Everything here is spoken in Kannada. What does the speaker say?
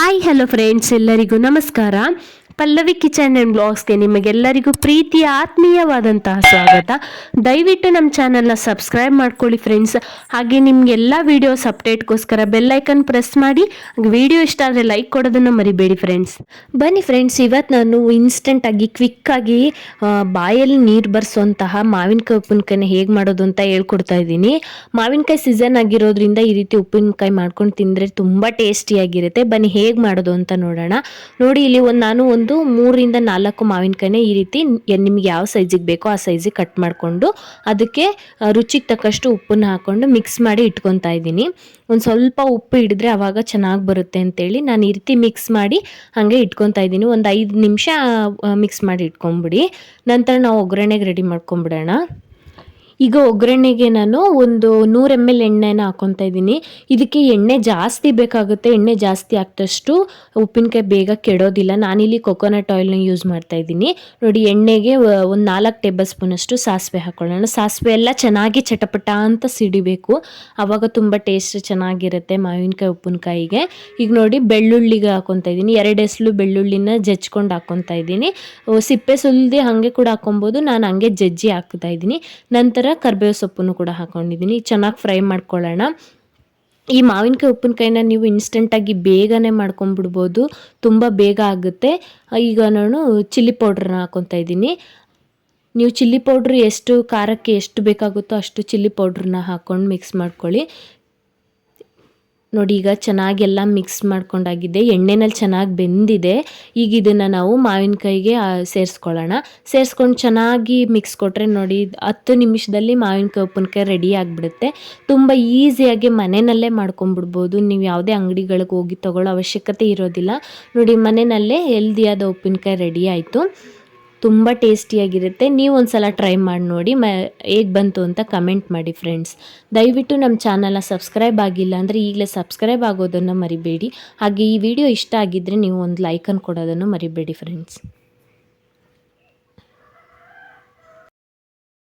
ಹಾಯ್ ಹಲೋ ಫ್ರೆಂಡ್ಸ್ ಎಲ್ಲರಿಗೂ ನಮಸ್ಕಾರ. ಪಲ್ಲವಿ ಕಿಚನ್ ಆ್ಯಂಡ್ ಬ್ಲಾಗ್ಸ್ಗೆ ನಿಮಗೆಲ್ಲರಿಗೂ ಪ್ರೀತಿಯ, ಆತ್ಮೀಯವಾದಂತಹ ಸ್ವಾಗತ. ದಯವಿಟ್ಟು ನಮ್ಮ ಚಾನಲ್ನ ಸಬ್ಸ್ಕ್ರೈಬ್ ಮಾಡ್ಕೊಳ್ಳಿ ಫ್ರೆಂಡ್ಸ್ ಹಾಗೆ ನಿಮಗೆಲ್ಲ ವೀಡಿಯೋಸ್ ಅಪ್ಡೇಟ್ಗೋಸ್ಕರ ಬೆಲ್ಲೈಕನ್ ಪ್ರೆಸ್ ಮಾಡಿ. ವಿಡಿಯೋ ಇಷ್ಟ ಆದರೆ ಲೈಕ್ ಕೊಡೋದನ್ನು ಮರಿಬೇಡಿ ಫ್ರೆಂಡ್ಸ್ ಬನ್ನಿ ಫ್ರೆಂಡ್ಸ್ ಇವತ್ತು ನಾನು ಇನ್ಸ್ಟೆಂಟಾಗಿ ಕ್ವಿಕ್ಕಾಗಿ ಬಾಯಲ್ಲಿ ನೀರು ಬರೆಸುವಂತಹ ಮಾವಿನಕಾಯಿ ಉಪ್ಪಿನಕಾಯಿನ ಹೇಗೆ ಮಾಡೋದು ಅಂತ ಹೇಳ್ಕೊಡ್ತಾ ಇದ್ದೀನಿ. ಮಾವಿನಕಾಯಿ ಸೀಸನ್ ಆಗಿರೋದ್ರಿಂದ ಈ ರೀತಿ ಉಪ್ಪಿನಕಾಯಿ ಮಾಡ್ಕೊಂಡು ತಿಂದರೆ ತುಂಬ ಟೇಸ್ಟಿಯಾಗಿರುತ್ತೆ ಬನ್ನಿ ಹೇಗೆ ಮಾಡೋದು ಅಂತ ನೋಡೋಣ. ನೋಡಿ, ಇಲ್ಲಿ ಒಂದು ನಾನು ಒಂದು ಮೂರರಿಂದ ನಾಲ್ಕು ಮಾವಿನಕಾಯಿನ ಈ ರೀತಿ ನಿಮ್ಗೆ ಯಾವ ಸೈಜಿಗೆ ಬೇಕೋ ಆ ಸೈಜಿಗೆ ಕಟ್ ಮಾಡಿಕೊಂಡು ಅದಕ್ಕೆ ರುಚಿಗೆ ತಕ್ಕಷ್ಟು ಉಪ್ಪನ್ನು ಹಾಕ್ಕೊಂಡು ಮಿಕ್ಸ್ ಮಾಡಿ ಇಟ್ಕೊತಾ ಇದ್ದೀನಿ. ಒಂದು ಸ್ವಲ್ಪ ಉಪ್ಪು ಹಿಡಿದ್ರೆ ಆವಾಗ ಚೆನ್ನಾಗಿ ಬರುತ್ತೆ ಅಂತೇಳಿ ನಾನು ಈ ರೀತಿ ಮಿಕ್ಸ್ ಮಾಡಿ ಹಾಗೆ ಇಟ್ಕೊತಾ ಇದ್ದೀನಿ. ಒಂದು ಐದು ನಿಮಿಷ ಮಿಕ್ಸ್ ಮಾಡಿ ಇಟ್ಕೊಂಬಿಡಿ ನಂತರ ನಾವು ಒಗ್ಗರಣೆಗೆ ರೆಡಿ ಮಾಡ್ಕೊಂಬಿಡೋಣ ಈಗ ಒಗ್ಗರಣೆಗೆ ನಾನು ಒಂದು ನೂರು ಎಂ ಎಲ್ ಎಣ್ಣೆನ ಹಾಕೊತಾ ಇದ್ದೀನಿ. ಇದಕ್ಕೆ ಎಣ್ಣೆ ಜಾಸ್ತಿ ಬೇಕಾಗುತ್ತೆ. ಎಣ್ಣೆ ಜಾಸ್ತಿ ಆಗ್ತಷ್ಟು ಉಪ್ಪಿನಕಾಯಿ ಬೇಗ ಕೆಡೋದಿಲ್ಲ. ನಾನಿಲ್ಲಿ ಕೊಕೊನಟ್ ಆಯಿಲ್ನ ಯೂಸ್ ಮಾಡ್ತಾ ಇದ್ದೀನಿ. ನೋಡಿ, ಎಣ್ಣೆಗೆ ಒಂದು ನಾಲ್ಕು ಟೇಬಲ್ ಸ್ಪೂನಷ್ಟು ಸಾಸಿವೆ ಹಾಕೊಳ್ಳೋಣ. ಸಾಸಿವೆ ಎಲ್ಲ ಚೆನ್ನಾಗಿ ಚಟಪಟ ಅಂತ ಸಿಡಿಬೇಕು. ಆವಾಗ ತುಂಬ ಟೇಸ್ಟ್ ಚೆನ್ನಾಗಿರುತ್ತೆ ಮಾವಿನಕಾಯಿ, ಉಪ್ಪಿನಕಾಯಿಗೆ. ಈಗ ನೋಡಿ, ಬೆಳ್ಳುಳ್ಳಿಗೆ ಹಾಕೊತಾ ಇದ್ದೀನಿ. ಎರಡು ಎಸ್ಲು ಬೆಳ್ಳುಳ್ಳಿನ ಜಜ್ಕೊಂಡು ಹಾಕೊತಾ ಇದ್ದೀನಿ. ಸಿಪ್ಪೆ ಸುಲಿದು ಹಾಗೆ ಕೂಡ ಹಾಕೊಬೋದು. ನಾನು ಹಂಗೆ ಜಜ್ಜಿ ಹಾಕ್ತಾ ಇದ್ದೀನಿ. ನಂತರ ಕರ್ಬೇವು ಸೊಪ್ಪನ್ನು ಕೂಡ ಹಾಕೊಂಡಿದ್ದೀನಿ. ಚೆನ್ನಾಗಿ ಫ್ರೈ ಮಾಡ್ಕೊಳ್ಳೋಣ. ಈ ಮಾವಿನಕಾಯಿ ಉಪ್ಪಿನಕಾಯಿನ ನೀವು ಇನ್ಸ್ಟೆಂಟಾಗಿ ಬೇಗನೆ ಮಾಡ್ಕೊಂಬಿಡ್ಬೋದು. ತುಂಬ ಬೇಗ ಆಗುತ್ತೆ. ಈಗ ನಾನು ಚಿಲ್ಲಿ ಪೌಡ್ರನ್ನ ಹಾಕೊತಾ ಇದ್ದೀನಿ. ನೀವು ಚಿಲ್ಲಿ ಪೌಡ್ರ್ ಎಷ್ಟು, ಖಾರಕ್ಕೆ ಎಷ್ಟು ಬೇಕಾಗುತ್ತೋ ಅಷ್ಟು ಚಿಲ್ಲಿ ಪೌಡ್ರನ್ನ ಹಾಕ್ಕೊಂಡು ಮಿಕ್ಸ್ ಮಾಡ್ಕೊಳ್ಳಿ. ನೋಡಿ, ಈಗ ಚೆನ್ನಾಗೆಲ್ಲ ಮಿಕ್ಸ್ ಮಾಡ್ಕೊಂಡಾಗಿದೆ. ಎಣ್ಣೆನಲ್ಲಿ ಚೆನ್ನಾಗಿ ಬೆಂದಿದೆ. ಈಗ ಇದನ್ನು ನಾವು ಮಾವಿನಕಾಯಿಗೆ ಸೇರಿಸ್ಕೊಳ್ಳೋಣ. ಸೇರಿಸ್ಕೊಂಡು ಚೆನ್ನಾಗಿ ಮಿಕ್ಸ್ ಕೊಟ್ಟರೆ ನೋಡಿ, ಹತ್ತು ನಿಮಿಷದಲ್ಲಿ ಮಾವಿನಕಾಯಿ ಉಪ್ಪಿನಕಾಯಿ ರೆಡಿ ಆಗಿಬಿಡುತ್ತೆ. ತುಂಬ ಈಸಿಯಾಗಿ ಮನೆಯಲ್ಲೇ ಮಾಡ್ಕೊಂಬಿಡ್ಬೋದು ನೀವು ಯಾವುದೇ ಅಂಗಡಿಗಳಿಗೆ ಹೋಗಿ ತೊಗೊಳ್ಳೋ ಅವಶ್ಯಕತೆ ಇರೋದಿಲ್ಲ. ನೋಡಿ ಮನೆಯಲ್ಲೇ ಹೆಲ್ದಿಯಾದ ಉಪ್ಪಿನಕಾಯಿ ರೆಡಿ ಆಯಿತು. ತುಂಬ ಟೇಸ್ಟಿಯಾಗಿರುತ್ತೆ. ನೀವು ಒಂದು ಸಲ ಟ್ರೈ ಮಾಡಿ ನೋಡಿ. ಮ, ಹೇಗೆ ಬಂತು ಅಂತ ಕಮೆಂಟ್ ಮಾಡಿ ಫ್ರೆಂಡ್ಸ್ ದಯವಿಟ್ಟು ನಮ್ಮ ಚಾನಲ್ನ ಸಬ್ಸ್ಕ್ರೈಬ್ ಆಗಿಲ್ಲ ಅಂದರೆ ಈಗಲೇ ಸಬ್ಸ್ಕ್ರೈಬ್ ಆಗೋದನ್ನು ಮರಿಬೇಡಿ. ಹಾಗೆ ಈ ವಿಡಿಯೋ ಇಷ್ಟ ಆಗಿದ್ದರೆ ನೀವು ಒಂದು ಲೈಕನ್ನು ಕೊಡೋದನ್ನು ಮರಿಬೇಡಿ ಫ್ರೆಂಡ್ಸ್